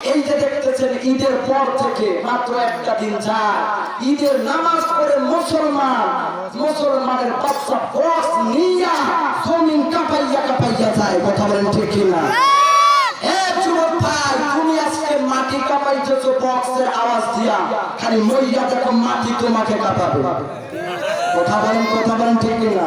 এই যে দেখতেছেন, ঈদের পর থেকে মাত্র একটা দিন যায়। ঈদের নামাজ পড়ে মুসলমান, মুসলমানের বাচ্চা বক্স নিয়া জমিন কাঁপাইয়া কাঁপাইয়া যায়, কথা বলেন ঠিক কিনা? মাটি দিয়া, খালি মাটি তোমাকে কথা বলেন কথা বলেন ঠিক কিনা?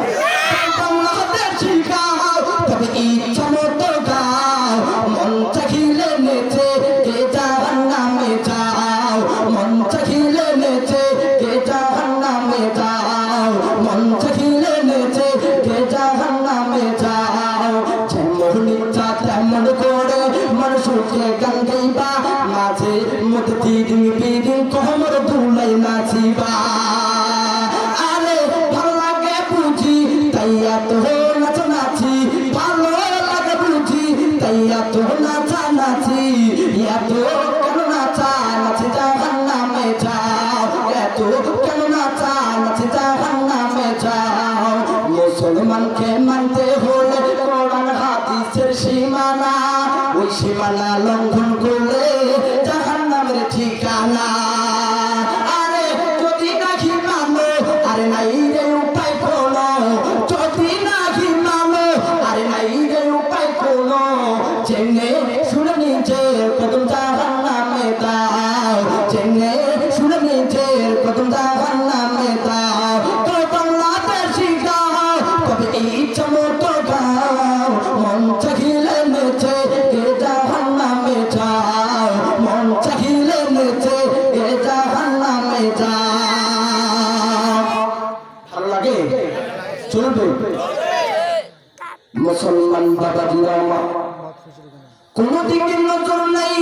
বিদিন কোমর দুলাই নাচিবা। আরে ভালো লাগে বুঝি তাই এত নাচ নাচি। ভালো লাগে বুঝি তাই এত নাচা নাচি। এত কেন নাচা নাচি জাহান নামে যাও। এত কেন নাচা নাচি জাহান নামে যাও। মুসলমানকে মানতে হলে কোরআন হাদিসের সীমানা। ওই সীমানা লঙ্ঘন করলে কোন দিকে নজর নেই।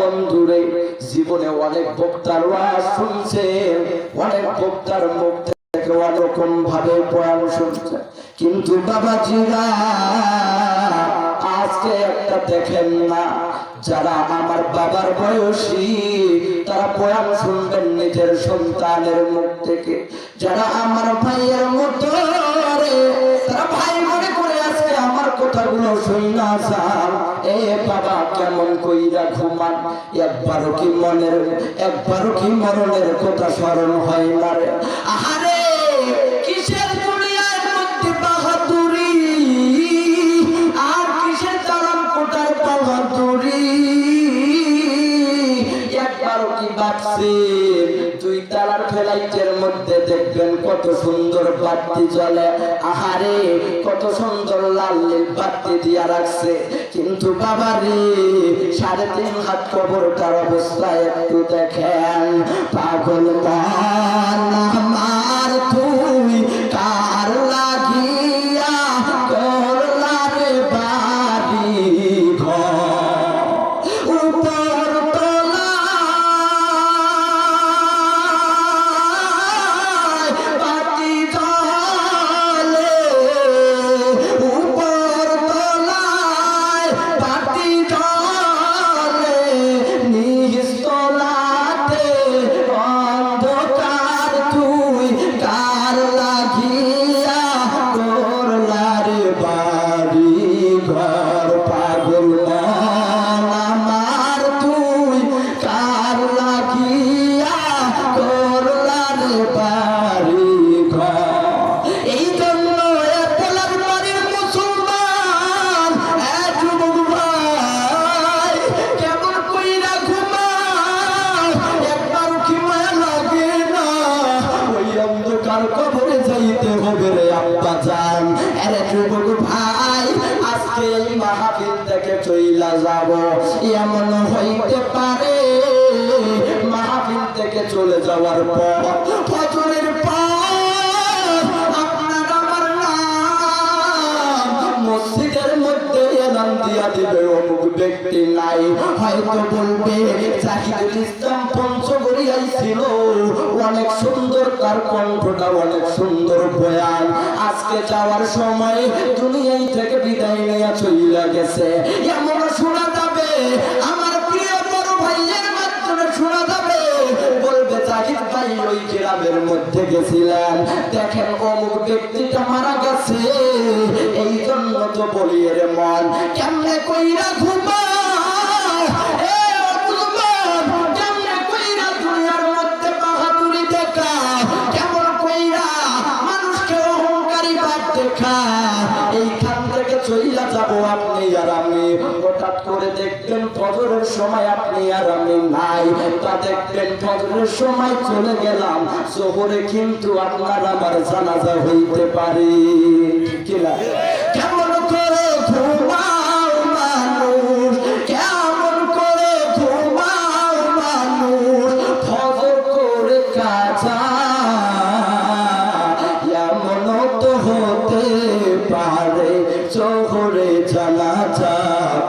বন্ধুরে, জীবনে অনেক বক্তার শুনছে, অনেক বক্তার মুখ থেকে অনেক ভাবে বয়ান শুনছে। কিন্তু বাবাজিরা আজকে একটা দেখেন না। যারা আমার বাবার বয়সী, তারা বয়ান শুনবেন নিজের সন্তানের মুখ থেকে। যারা আমার ভাইয়ের মতো তারা ভাই মনে করে আমার কথাগুলো এ বাবা, কেমন কইরা ঘুমান? একবারও কি মনের, একবারও কি মরণের কথা স্মরণ হয় না রে? আহারে তালার ফেলাইটের মধ্যে দেখবেন কত সুন্দর বাতি জ্বলে। আহারে, কত সুন্দর লাল বাতি দিয়া রাখছে। কিন্তু বাবা রে সাড়ে তিন হাত কবরটার অবস্থা একটু দেখেন। পাগল মন যাইতে হবে রে আব্বা জান আরে যুবক ভাই, আজকে এই মাহফিল থেকে চইলা যাব। এমন হইতে পারে, মাহফিল থেকে চলে যাওয়ার পর অনেক সুন্দর তার কণ্ঠটা, অনেক সুন্দর বয়ান। আজকে যাওয়ার সময় দুনিয়াই থেকে বিদায় নিয়ে চলে গেছে। এমন শোনা যাবে ওই গ্রামের মধ্যে গেছিলেন দেখেন অমুক ব্যক্তিটা মারা গেছে। এই জন্য তো বলি রে মন। কেমনে কইরা ঘুমা আপনি আর আমি। হঠাৎ করে দেখবেন ফজরের সময় আপনি আর আমি নাই। তা দেখবেন ফজরের সময় চলে গেলাম। শহরে কিন্তু আপনার আমার জানাজা হইতে পারে কিনা? হতে পারে শহরে জানাজা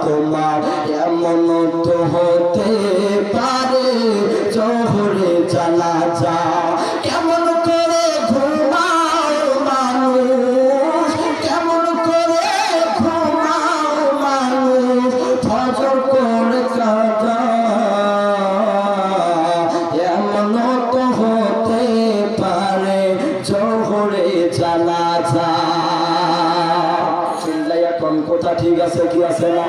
তোমার এমন তো হতে কথা ঠিক আছে কি আছে না